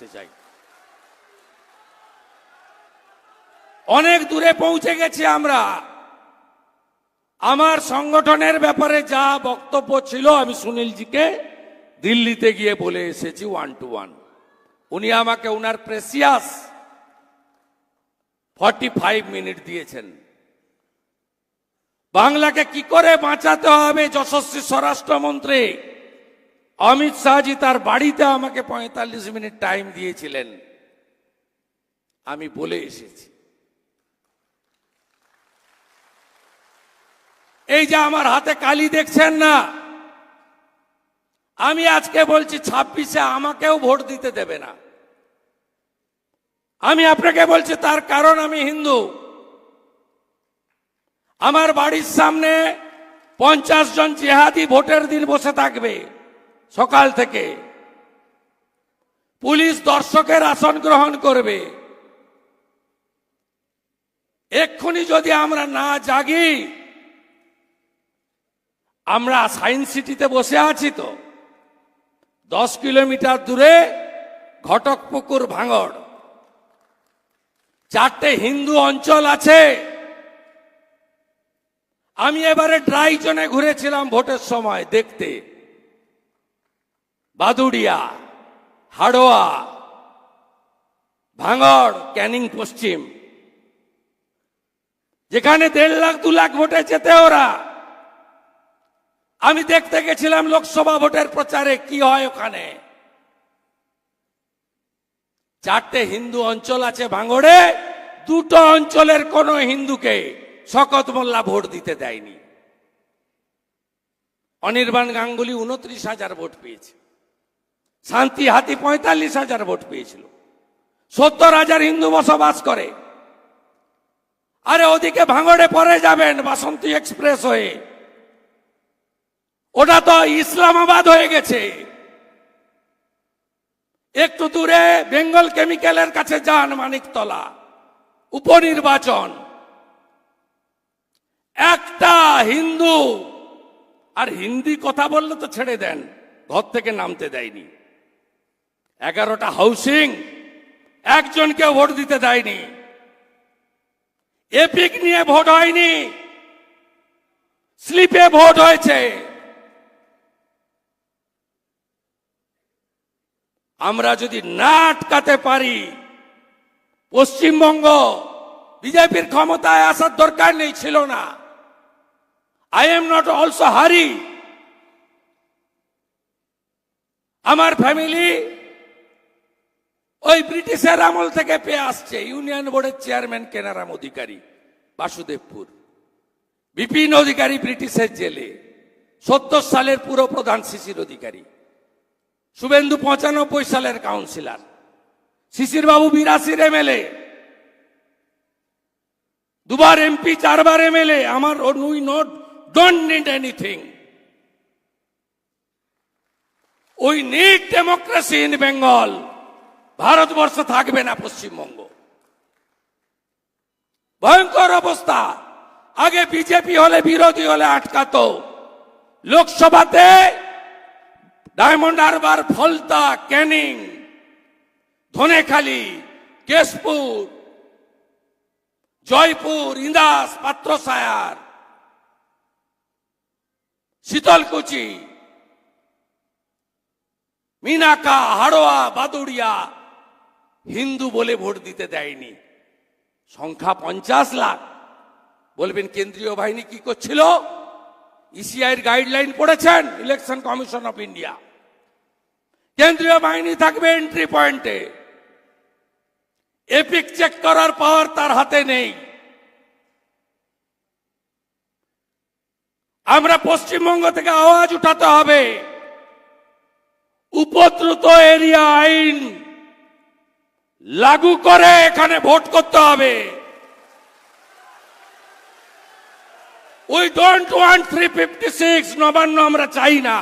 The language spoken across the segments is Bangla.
করতে চাই। অনেক দূরে পৌঁছে গেছি আমরা। আমার সংগঠনের ব্যাপারে যা বক্তব্য ছিল, আমি সুনীলজিকে দিল্লিতে গিয়ে বলে এসেছি ওয়ান টু ওয়ান উনি আমাকে উনার প্রেসিয়াস ফর্টি ফাইভ মিনিট দিয়েছেন। বাংলাকে কি করে বাঁচাতে হবে যশস্বী স্বরাষ্ট্রমন্ত্রী? অমিত শাহজি তার বাড়িতে আমাকে পঁয়তাল্লিশ মিনিট টাইম দিয়েছিলেন। আমি বলে এসেছি। এই যে আমার হাতে কালি দেখছেন না, আমি আজকে বলছি ছাব্বিশে আমাকেও ভোট দিতে দেবে না। আমি আপনাকে বলছি তার কারণ আমি হিন্দু। আমার বাড়ির সামনে পঞ্চাশ জন জেহাদি ভোটের দিন বসে থাকবে। সকাল থেকে পুলিশ দর্শকের আসন গ্রহণ করবে। এক্ষুনি যদি আমরা না জাগি, আমরা সায়েন্স সিটিতে বসে আছি তো, দশ কিলোমিটার দূরে ঘটকপুকুর ভাঙড়। চারটে হিন্দু অঞ্চল আছে। আমি এবারে ড্রাই জোনে ঘুরেছিলাম ভোটের সময় দেখতে। বাদুড়িয়া, হাড়োয়া, ভাঙড়, ক্যানিং পশ্চিম। যেখানে দেড় লাখ, দু লাখ ভোটে যেতে ওরা। আমি দেখতে গেছিলাম লোকসভা ভোটের প্রচারে কি হয় ওখানে। চারটে হিন্দু অঞ্চল আছে ভাঙড়ে, দুটো অঞ্চলের কোন হিন্দুকে শকত মোল্লা ভোট দিতে দেয়নি। অনির্বাণ গাঙ্গুলি উনত্রিশ হাজার ভোট পেয়েছে। শান্তি হাতি পঁয়তাল্লিশ হাজার ভোট পেয়েছিল। সত্তর হাজার হিন্দু বসবাস করে। আরে ওদিকে ভাঙড়ে পরে যাবেন বাসন্তী এক্সপ্রেস হয়ে। ওটা তো ইসলামাবাদ হয়ে গেছে। একটু দূরে বেঙ্গল কেমিক্যালের কাছে যান মানিকতলা। উপনির্বাচন। একটা হিন্দু। আর হিন্দি কথা বললে তো ছেড়ে দেন। ঘর থেকে নামতে দেয়নি। এগারোটা হাউসিং, একজনকে ভোট দিতে দেয়নি। এপিক নিয়ে ভোট হয়নি। স্লিপে ভোট হয়েছে। আমরা যদি না আটকাতে পারি, পশ্চিমবঙ্গ বিজেপির ক্ষমতায় আসার দরকার নেই, ছিল না। আই এম নট অলসো হারি আমার ফ্যামিলি ওই ব্রিটিশের আমল থেকে পেয়ে আসছে ইউনিয়ন বোর্ডের চেয়ারম্যান কেনারাম অধিকারী, বাসুদেবপুর। বিপিন অধিকারী ব্রিটিশের জেলে, সত্তর সালের পুরো প্রধান শিশির অধিকারী, শুভেন্দু পঁচানব্বই সালের কাউন্সিলর শিশির বাবু বিরাশির এমএলএ, দুবার এমপি, চারবার এমএলএ, আমার we not don't need anything we need democracy in Bengal Bharatvarsha থাকবে না পশ্চিমবঙ্গ। ভয়ঙ্কর অবস্থা। আগে বিজেপি হলে, বিরোধী হলে আটকাতো। লোকসভাতে Diamond Harbour, Falta, Canning, Dhanekhali, Keshpur, Joypur, Indas, Patrasayer, Sitalkuchi, Minakha, Haroa, Baduria Hindu বলে ভোট দিতে দেয়নি। সংখ্যা পঞ্চাশ লাখ। বলবেন কেন্দ্রীয় বাহিনী কি করছিল? ইসিআইয়ের গাইডলাইন পড়েছেন ইলেকশন কমিশন অফ ইন্ডিয়া কেন্দ্রীয় বাহিনী থাকবে এন্ট্রি পয়েন্টে এপিক চেক করার পাওয়ার তার হাতে নেই। আমরা পশ্চিমবঙ্গ থেকে আওয়াজ উঠাতে হবে। উপদ্রুত এরিয়া আইন। লাগু করে এখানে ভোট করতে হবে। We don't want three fifty six Nabanna আমরা চাই না।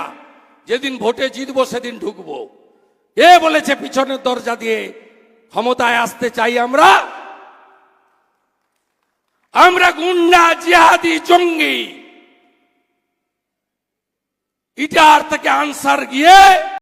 যেদিন ভোটে জিতবো সেদিন ঢুকবো। এ বলেছে পিছনের দরজা দিয়ে ক্ষমতায় আসতে চাই আমরা? আমরা গুন্ডা, জিহাদি, জঙ্গি। ইটার থেকে আনসার গিয়ে